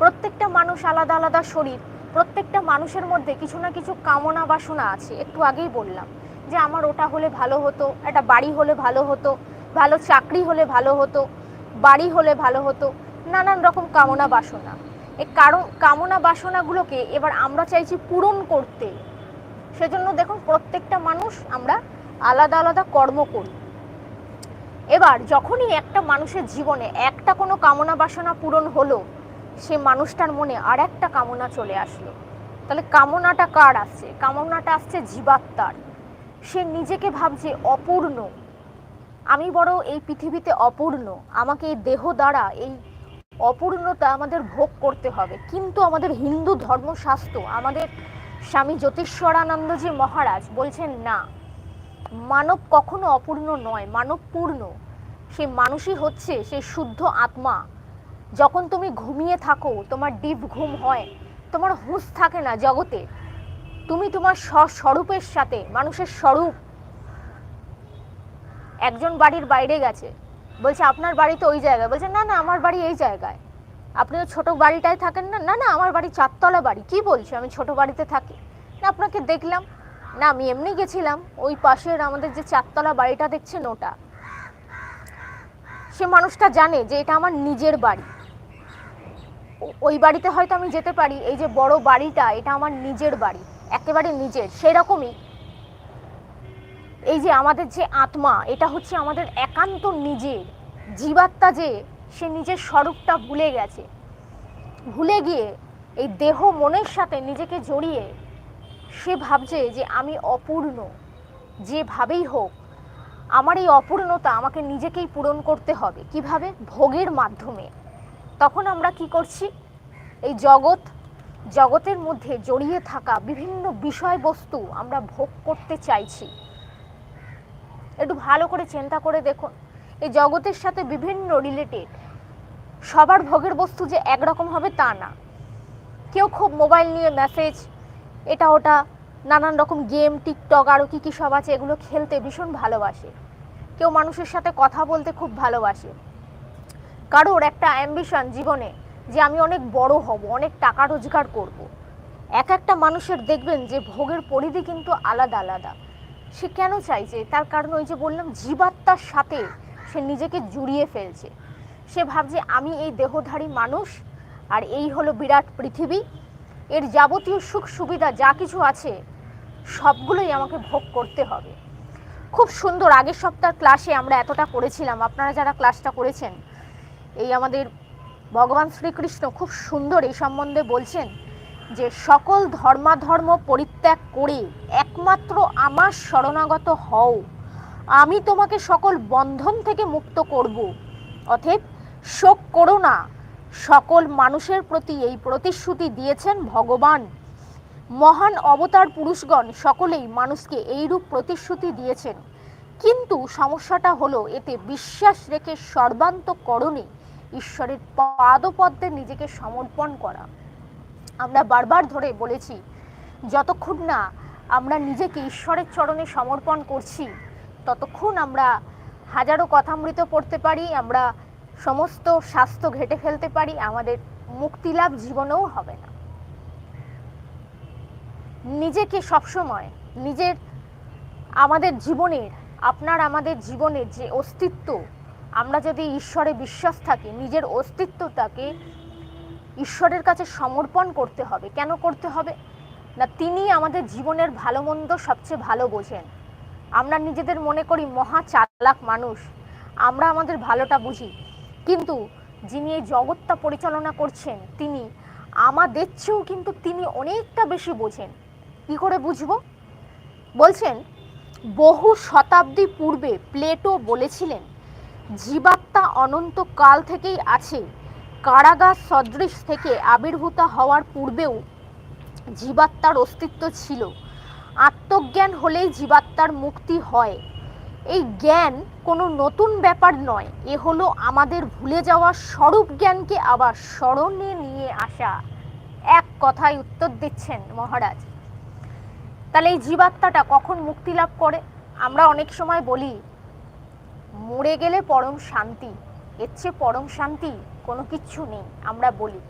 প্রত্যেকটা মানুষ আলাদা আলাদা শরীর, প্রত্যেকটা মানুষের মধ্যে কিছু না কিছু কামনা বাসনা আছে। একটু আগেই বললাম যে আমার ওটা হলে ভালো হতো, একটা বাড়ি হলে ভালো হতো, ভালো চাকরি হলে ভালো হতো, বাড়ি হলে ভালো হতো, নানান রকম কামনা বাসনা। এই কারণ, কামনা বাসনাগুলোকে এবার আমরা চাইছি পূরণ করতে। সেজন্য দেখুন, প্রত্যেকটা মানুষ আমরা আলাদা আলাদা কর্ম করি। এবার যখনই একটা মানুষের জীবনে একটা কোনো কামনা বাসনা পূরণ হলো সে মানুষটার মনে আর একটা কামনা চলে আসলো। তাহলে কামনাটা কার আসছে? কামনাটা আসছে জীবাত্মার। সে নিজেকে ভাবছে অপূর্ণ। আমি বড় এই পৃথিবীতে অপূর্ণ। আমাকে এই দেহ দ্বারা এই অপূর্ণতা আমাদের ভোগ করতে হবে। কিন্তু আমাদের হিন্দু ধর্মশাস্ত্র, আমাদের স্বামী জ্যোতিষ্বরানন্দজি মহারাজ বলছেন, না, মানব কখনো অপূর্ণ নয়, মানব পূর্ণ। সে মানুষই হচ্ছে সেই শুদ্ধ আত্মা। যখন তুমি ঘুমিয়ে থাকো, তোমার ডিপ ঘুম হয়, তোমার হুঁশ থাকে না জগতে। তুমি তোমার স্ব- স্বরূপের সাথে, মানুষের স্বরূপ। একজন বাড়ির বাইরে গেছে। বলছে, আপনার বাড়ি তো ওই জায়গায়। বলছে, না না, আমার বাড়ি এই জায়গায়। আপনি তো ছোট বাড়িটায় থাকেন না? না না, আমার বাড়ি চারতলা বাড়ি। কি বলছে? আমি ছোট বাড়িতে থাকি। না, আপনাকে দেখলাম। না, আমি এমনি গেছিলাম। ওই পাশের আমাদের যে চারতলা বাড়িটা দেখছেন ওটা। সে মানুষটা জানে যে এটা আমার নিজের বাড়ি। ওই বাড়িতে হয়তো আমি যেতে পারি, এই যে বড় বাড়িটা, এটা আমার নিজের বাড়ি, একেবারে নিজের, সেরকমই। এই যে আমাদের যে আত্মা, এটা হচ্ছে আমাদের একান্ত নিজের, জীবাত্মা যে, সে নিজের স্বরূপটা ভুলে গেছে। ভুলে গিয়ে এই দেহ মনের সাথে নিজেকে জড়িয়ে, সে ভাবছে যে আমি অপূর্ণ, যেভাবেই হোক, আমার এই অপূর্ণতা আমাকে নিজেকেই পূরণ করতে হবে। কীভাবে? ভোগের মাধ্যমে। তখন আমরা কি করছি? এই জগৎ, জগতের মধ্যে জড়িয়ে থাকা বিভিন্ন বিষয়বস্তু আমরা ভোগ করতে চাইছি। একটু ভালো করে চিন্তা করে দেখুন। এই জগতের সাথে বিভিন্ন রিলেটেড সবার ভোগের বস্তু যে একরকম হবে তা না। কেউ খুব মোবাইল নিয়ে মেসেজ এটা ওটা, নানান রকম গেম টিকটক আরও কী কী সব আছে, এগুলো খেলতে ভীষণ ভালোবাসে। কেউ মানুষের সাথে কথা বলতে খুব ভালোবাসে। কারোর একটা অ্যাম্বিশন জীবনে যে আমি অনেক বড় হব, অনেক টাকা রোজগার করব। এক একটা মানুষের দেখবেন যে ভোগের পরিধি কিন্তু আলাদা আলাদা। সে কেন চাইছে? তার কারণ ওই যে বললাম, জীবাত্মার সাথে সে নিজেকে জুড়িয়ে ফেলছে। সে ভাবছে, আমি এই দেহধারী মানুষ, আর এই হলো বিরাট পৃথিবী। এর যাবতীয় সুখ সুবিধা যা কিছু আছে, সবগুলোই আমাকে ভোগ করতে হবে। খুব সুন্দর, আগের সপ্তাহ ক্লাসে আমরা এতটা করেছিলাম। আপনারা যারা ক্লাসটা করেছেন এই আমাদের ভগবান শ্রীকৃষ্ণ খুব সুন্দর এই সম্বন্ধে বলছেন যে সকল ধর্মাধর্ম পরিত্যাগ করে একমাত্র আমার শরণাগত হও। আমি তোমাকে সকল বন্ধন থেকে মুক্ত করব। অতএব শোক করো না। সকল মানুষের প্রতি এই প্রতিশ্রুতি দিয়েছেন ভগবান। মহান অবতার পুরুষগণ সকলেই মানুষকে এইরূপ প্রতিশ্রুতি দিয়েছেন। কিন্তু সমস্যাটা হলো, এতে বিশ্বাস রেখে সর্বান্তকরণে ঈশ্বরের পাদপদ্মে নিজেকে সমর্পণ করা। আমরা বারবার ধরে বলেছি, যতক্ষণ না আমরা নিজেকে ঈশ্বরের চরণে সমর্পণ করছি, ততক্ষণ আমরা হাজারো কথামৃত পড়তে পারি, আমরা সমস্ত স্বাস্থ্য ঘেটে ফেলতে পারি, আমাদের মুক্তিলাভ জীবনেও হবে না। নিজেকে সবসময় নিজের, আমাদের জীবনের, আপনার আমাদের জীবনের যে অস্তিত্ব আমরা যদি ঈশ্বরে বিশ্বাস থাকি, নিজের অস্তিত্বটাকে ঈশ্বরের কাছে সমর্পণ করতে হবে। কেন করতে হবে? না, তিনি আমাদের জীবনের ভালো মন্দ সবচেয়ে ভালো বোঝেন। আমরা নিজেদের মনে করি মহা চালাক মানুষ। আমরা আমাদের ভালোটা বুঝি। কিন্তু যিনি এই জগৎটা পরিচালনা করছেন, তিনি আমাদের চেয়েও কিন্তু তিনি অনেকটা বেশি বোঝেন। কি করে বুঝব? বলছেন, বহু শতাব্দী পূর্বে প্লেটো বলেছিলেন জীবাত্মা অনন্তকাল থেকেই আছে। কারাগার সদৃশ থেকে আবির্ভূত হওয়ার পূর্বেও জীবাত্মার অস্তিত্ব ছিল। আত্মজ্ঞান হলেই জীবাত্মার মুক্তি হয়। এই জ্ঞান কোনো নতুন ব্যাপার নয়, এ হলো আমাদের ভুলে যাওয়া স্বরূপ জ্ঞানকে আবার স্মরণে নিয়ে আসা। এক কথায় উত্তর দিচ্ছেন মহারাজ। তাহলে এই জীবাত্মাটা কখন মুক্তি লাভ করে? আমরা অনেক সময় বলি মরে গেলে পরম শান্তি এর চেয়ে পরম শান্তি কোনো কিচ্ছু নেই আমরা বলি।